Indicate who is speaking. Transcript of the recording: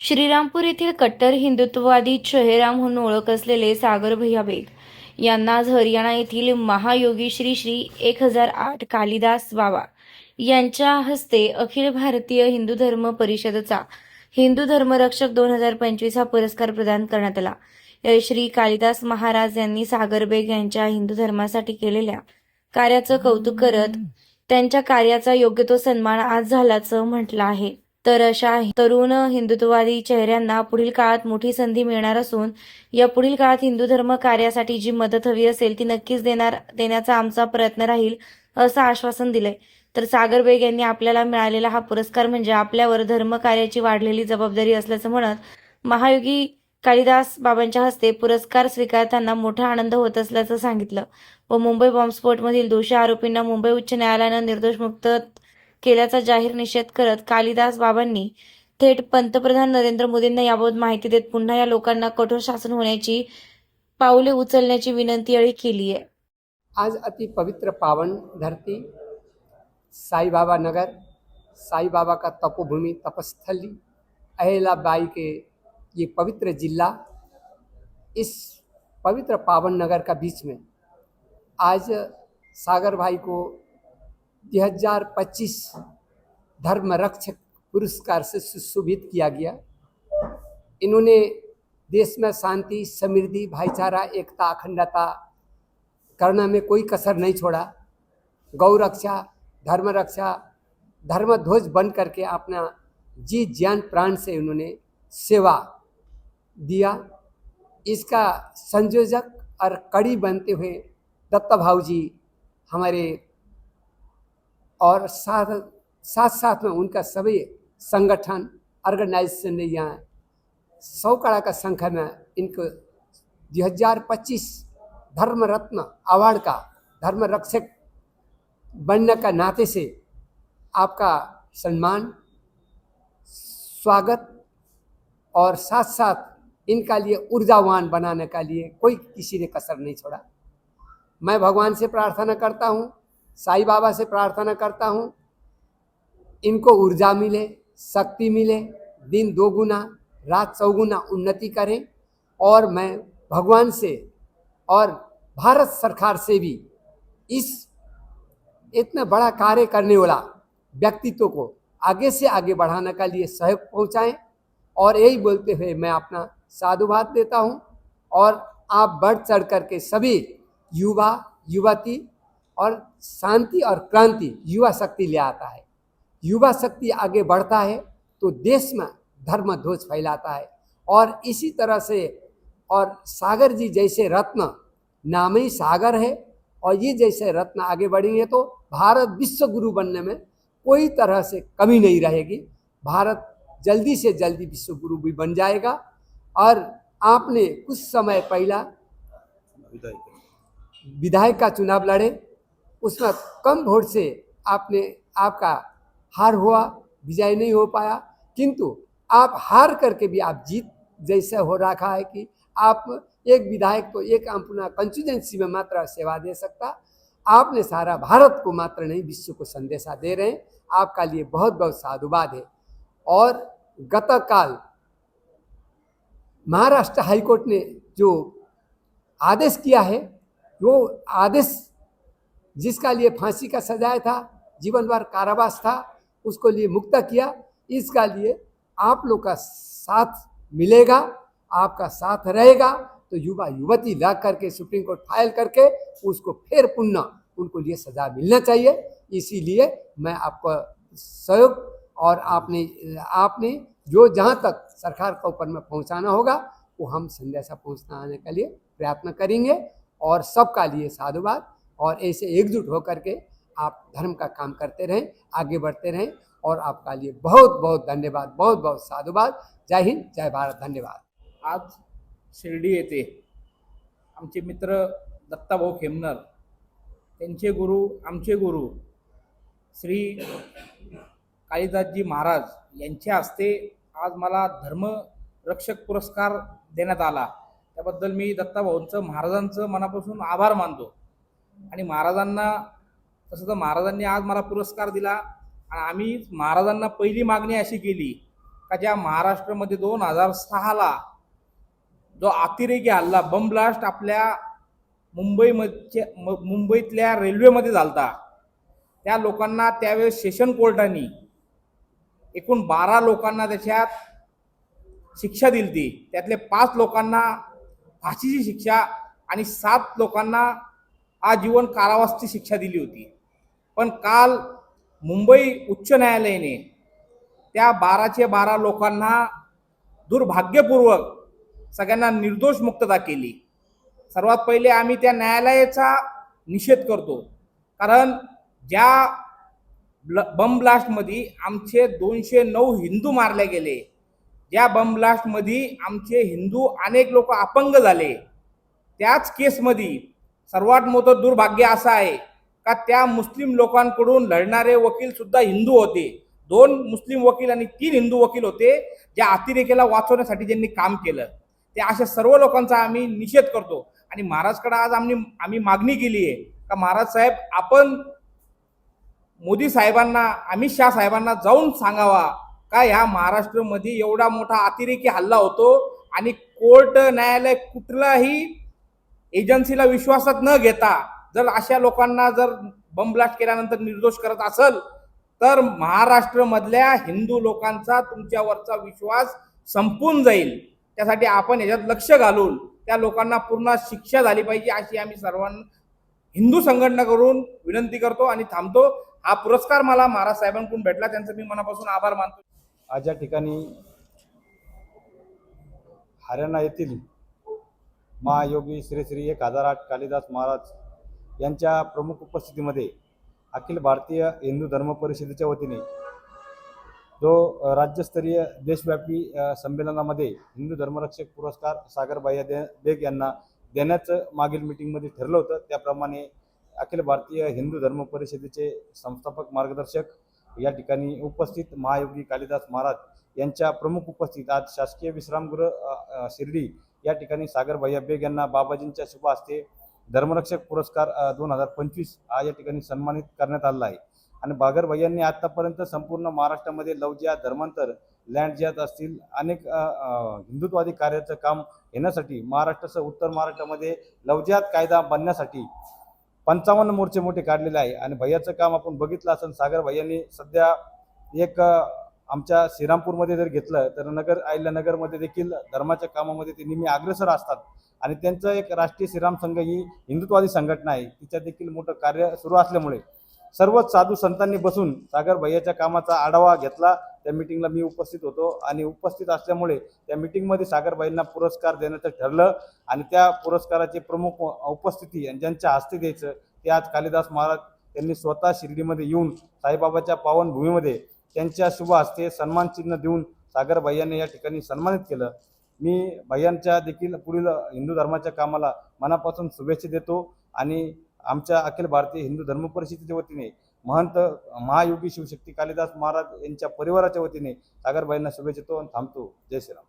Speaker 1: श्रीरामपूर येथील कट्टर हिंदुत्ववादी चेहरा म्हणून ओळख असलेले सागर भैया बेग यांना आज हरियाणा येथील महायोगी श्री श्री एक हजार आठ कालिदास बाबा यांच्या हस्ते अखिल भारतीय हिंदू धर्म परिषदचा हिंदू धर्मरक्षक दोन हजार पंचवीस हा पुरस्कार प्रदान करण्यात आला. श्री कालिदास महाराज यांनी सागर बेग यांच्या हिंदू धर्मासाठी केलेल्या कार्याचं कौतुक करत त्यांच्या कार्याचा योग्य तो सन्मान आज झाल्याचं म्हटलं आहे. तर अशा तरुण हिंदुत्ववादी चेहऱ्यांना पुढील काळात मोठी संधी मिळणार असून या पुढील काळात हिंदू धर्म कार्यासाठी जी मदत हवी असेल ती नक्कीच देणार देण्याचा आमचा प्रयत्न राहील असं आश्वासन दिलंय. तर सागर बेग यांनी आपल्याला मिळालेला हा पुरस्कार म्हणजे आपल्यावर धर्म कार्याची वाढलेली जबाबदारी असल्याचं म्हणत महायोगी कालिदास बाबांच्या हस्ते पुरस्कार स्वीकारताना मोठा आनंद होत असल्याचं सांगितलं. व मुंबई बॉम्बस्फोटमधील दोषी आरोपींना मुंबई उच्च न्यायालयानं निर्दोष मुक्त केल्याचा जाहीर निषेध करत कालिदास बाबांनी थेट पंतप्रधान नरेंद्र मोदींना याबाबत माहिती देत पुन्हा या लोकांना कठोर शासन होण्याची पावले उचलण्याची विनंती अळी केली आहे.
Speaker 2: आज अति पवित्र पावन धरती साईबाबा नगर साईबाबा का तपोभूमि तपस्थली अहिलाबाई के ये पवित्र जिला इस पवित्र पावन नगर का बीच में आज सागर भाई को 2025 धर्म रक्षक पुरस्कार से सुशोभित किया गया। इन्होंने देश में शांति, समृद्धि, भाईचारा, एकता, अखंडता करने में कोई कसर नहीं छोड़ा। गौ रक्षा, धर्म रक्षा धर्म ध्वज बन करके अपना जी ज्ञान प्राण से उन्होंने सेवा दिया। इसका संयोजक और कड़ी बनते हुए दत्ता भाऊ जी हमारे और साथ साथ साथ में उनका सभी संगठन ऑर्गेनाइजेशन ने यहाँ सौ कड़ा का संख्या में इनको 2025 धर्म रत्न अवार्ड का धर्म रक्षक बनने का नाते से आपका सम्मान, स्वागत और साथ साथ इनका लिए ऊर्जावान बनाने का लिए कोई किसी ने कसर नहीं छोड़ा। मैं भगवान से प्रार्थना करता हूँ। साईं बाबा से प्रार्थना करता हूँ। इनको ऊर्जा मिले, शक्ति मिले, दिन दोगुना, रात चौगुना उन्नति करें और मैं भगवान से और भारत सरकार से भी इस इतना बड़ा कार्य करने वाला व्यक्तित्व को आगे से आगे बढ़ाने का लिए सहयोग पहुंचाएँ और यही बोलते हुए मैं अपना साधुवाद देता हूँ और आप बढ़ चढ़ करके सभी युवा, युवती और शांति और क्रांति युवा शक्ति ले आता है। युवा शक्ति आगे बढ़ता है तो देश में धर्म ध्वज फैलाता है और इसी तरह से और सागर जी जैसे रत्न नाम ही सागर है और ये जैसे रत्न आगे बढ़ेंगे तो भारत विश्व गुरु बनने में कोई तरह से कमी नहीं रहेगी। भारत जल्दी से जल्दी विश्व गुरु भी बन जाएगा और आपने कुछ समय पहला विधायक का चुनाव लड़े। उसमें कम वोट से आपने, आपका हार हुआ, विजय नहीं हो पाया। किंतु आप हार करके भी आप जीत जैसे हो रखा है कि आप एक विधायक तो एक अपना कंस्टिट्यूंसी में मात्र सेवा दे सकता। आपने सारा भारत को मात्र नहीं, विश्व को संदेशा दे रहे हैं। आपका लिए बहुत बहुत साधुवाद है। और गत काल महाराष्ट्र हाईकोर्ट ने जो आदेश किया है, वो आदेश जिसका लिए फांसी का सजाया था, जीवन भर कारावास था, उसको लिए मुक्त किया। इसका लिए आप लोग का साथ मिलेगा, आपका साथ रहेगा। तो युवा युवती ला करके सुप्रीम कोर्ट फ़ाइल करके उसको फिर पुनः उनको लिए सजा मिलना चाहिए। इसीलिए मैं आपको सहयोग और आपने आपने जो जहाँ तक सरकार के ऊपर में पहुँचाना होगा, वो हम संदेशा पहुँचाने के लिए प्रयत्न करेंगे। और सबका लिए साधुवाद और ऐसे एकजुट होकर के आप धर्म का काम करते रहें आगे बढ़ते रहें और आपका लिए बहुत बहुत धन्यवाद बहुत बहुत साधुवाद। जय हिंद जय भारत धन्यवाद।
Speaker 3: आज शिर्डी येथे आमचे मित्र दत्ताभाऊ खेमनर त्यांचे गुरु आमचे गुरु श्री कालिदासजी महाराज यांच्या हस्ते आज मला धर्मरक्षक पुरस्कार देण्यात आला. त्याबद्दल मी दत्ताभाऊंचं महाराजांचं मनापासून आभार मानतो. आणि महाराजांना तसं तर महाराजांनी आज मला पुरस्कार दिला. आणि आम्ही महाराजांना पहिली मागणी अशी केली का ज्या महाराष्ट्रामध्ये दोन हजार सहाला जो अतिरेकी हल्ला बम ब्लास्ट आपल्या मुंबईमध्ये म- मुंबईतल्या रेल्वेमध्ये झालता त्या लोकांना त्यावेळेस सेशन कोर्टाने एकूण बारा लोकांना त्याच्यात शिक्षा दिली ती त्यातले पाच लोकांना फाशीची शिक्षा आणि सात लोकांना आजीवन कारावासची शिक्षा दिली होती. पण काल मुंबई उच्च न्यायालयाने त्या बाराचे बारा लोकांना दुर्भाग्यपूर्वक सगळ्यांना निर्दोष मुक्तता केली. सर्वात पहिले आम्ही त्या न्यायालयाचा निषेध करतो. कारण ज्या ब्ल बम ब्लास्टमध्ये आमचे दोनशे नऊ हिंदू मारले गेले ज्या बम ब्लास्टमध्ये आमचे हिंदू अनेक लोक अपंग झाले त्याच केसमध्ये सर्वात मोठं दुर्भाग्य असं आहे का त्या मुस्लिम लोकांकडून लढणारे वकील सुद्धा हिंदू होते. दोन मुस्लिम वकील आणि तीन हिंदू वकील होते ज्या अतिरेकेला वाचवण्यासाठी ज्यांनी काम केलं. ते अशा सर्व लोकांचा आम्ही निषेध करतो. आणि महाराजकडे आज आम्ही आम्ही मागणी केली आहे का महाराज साहेब आपण मोदी साहेबांना अमित शाह साहेबांना जाऊन सांगावा का ह्या महाराष्ट्रमध्ये एवढा मोठा अतिरेकी हल्ला होतो आणि कोर्ट न्यायालय कुठलाही एजन्सीला विश्वासात न घेता जर अशा लोकांना जर बम ब्लास्ट केल्यानंतर निर्दोष करत असेल तर महाराष्ट्रमधल्या हिंदू लोकांचा तुमच्यावरचा विश्वास संपून जाईल. त्यासाठी आपण याच्यात लक्ष घालून त्या लोकांना पूर्ण शिक्षा झाली पाहिजे अशी आम्ही सर्वांना हिंदू संघटना करून विनंती करतो आणि थांबतो. हा पुरस्कार मला महाराज साहेबांकडून भेटला. त्यांचं मी मनापासून आभार मानतो.
Speaker 4: आज या ठिकाणी हरियाणा येथील महायोगी श्री श्री एक हजार आठ कालिदास महाराज यांच्या प्रमुख उपस्थितीमध्ये अखिल भारतीय हिंदू धर्म परिषदेच्या वतीने जो राज्यस्तरीय देशव्यापी संमेलनामध्ये हिंदू धर्मरक्षक पुरस्कार सागरबाई दे बेग यांना देण्याचं मागील मिटिंगमध्ये ठरलं होतं. त्याप्रमाणे अखिल भारतीय हिंदू धर्म परिषदेचे संस्थापक मार्गदर्शक या ठिकाणी उपस्थित महायोगी कालिदास महाराज यांच्या प्रमुख उपस्थित आज शासकीय विश्रामगृह शिर्डी या ठिकाणी सागर भैया बेग यांना बाबाजींच्या शुभ हस्ते धर्मरक्षक पुरस्कार दोन हजार पंचवीस हा या ठिकाणी सन्मानित करण्यात आलेला आहे. आणि बागर भैयांनी आतापर्यंत संपूर्ण महाराष्ट्रामध्ये लवजिया धर्मांतर लँड जिहाद असतील अनेक हिंदुत्ववादी हिंदुत्वादी कार्याचं काम येण्यासाठी महाराष्ट्रासह उत्तर महाराष्ट्रामध्ये लवजियात कायदा बनण्यासाठी पंचावन्न मोर्चे मोठे काढलेले आहे. आणि भैयाचं काम आपण बघितलं असेल सागर भैयांनी सध्या एक आमच्या श्रीरामपूरमध्ये जर घेतलं तर नगर अहिल्यानगरमध्ये देखील धर्माच्या कामामध्ये ते नेहमी अग्रेसर असतात. आणि त्यांचं एक राष्ट्रीय श्रीराम संघ ही हिंदुत्वादी संघटना आहे. तिच्या देखील मोठं कार्य सुरू असल्यामुळे. सर्वच साधू संतांनी बसून सागर भैयाच्या कामाचा आढावा घेतला. त्या मिटिंगला मी उपस्थित होतो आणि उपस्थित असल्यामुळे त्या मिटिंगमध्ये सागरबाईंना पुरस्कार देण्याचं ठरलं आणि त्या पुरस्काराची प्रमुख उपस्थिती आणि ज्यांच्या हस्ते द्यायचं ते आज कालिदास महाराज त्यांनी स्वतः शिर्डीमध्ये येऊन साईबाबाच्या पावनभूमीमध्ये त्यांच्या शुभ हस्ते सन्मान चिन्ह देऊन सागर भैयांनी या ठिकाणी सन्मानित केलं. मी भैयांच्या देखील पुढील हिंदू धर्माच्या कामाला मनापासून शुभेच्छा देतो आणि आमच्या अखिल भारतीय हिंदू धर्म परिषदेच्या वतीने महंत महायोगी शिवशक्ती कालिदास महाराज यांच्या परिवाराच्या वतीने सागरबाईंना शुभेच्छा देतो आणि थांबतो. जय श्रीराम.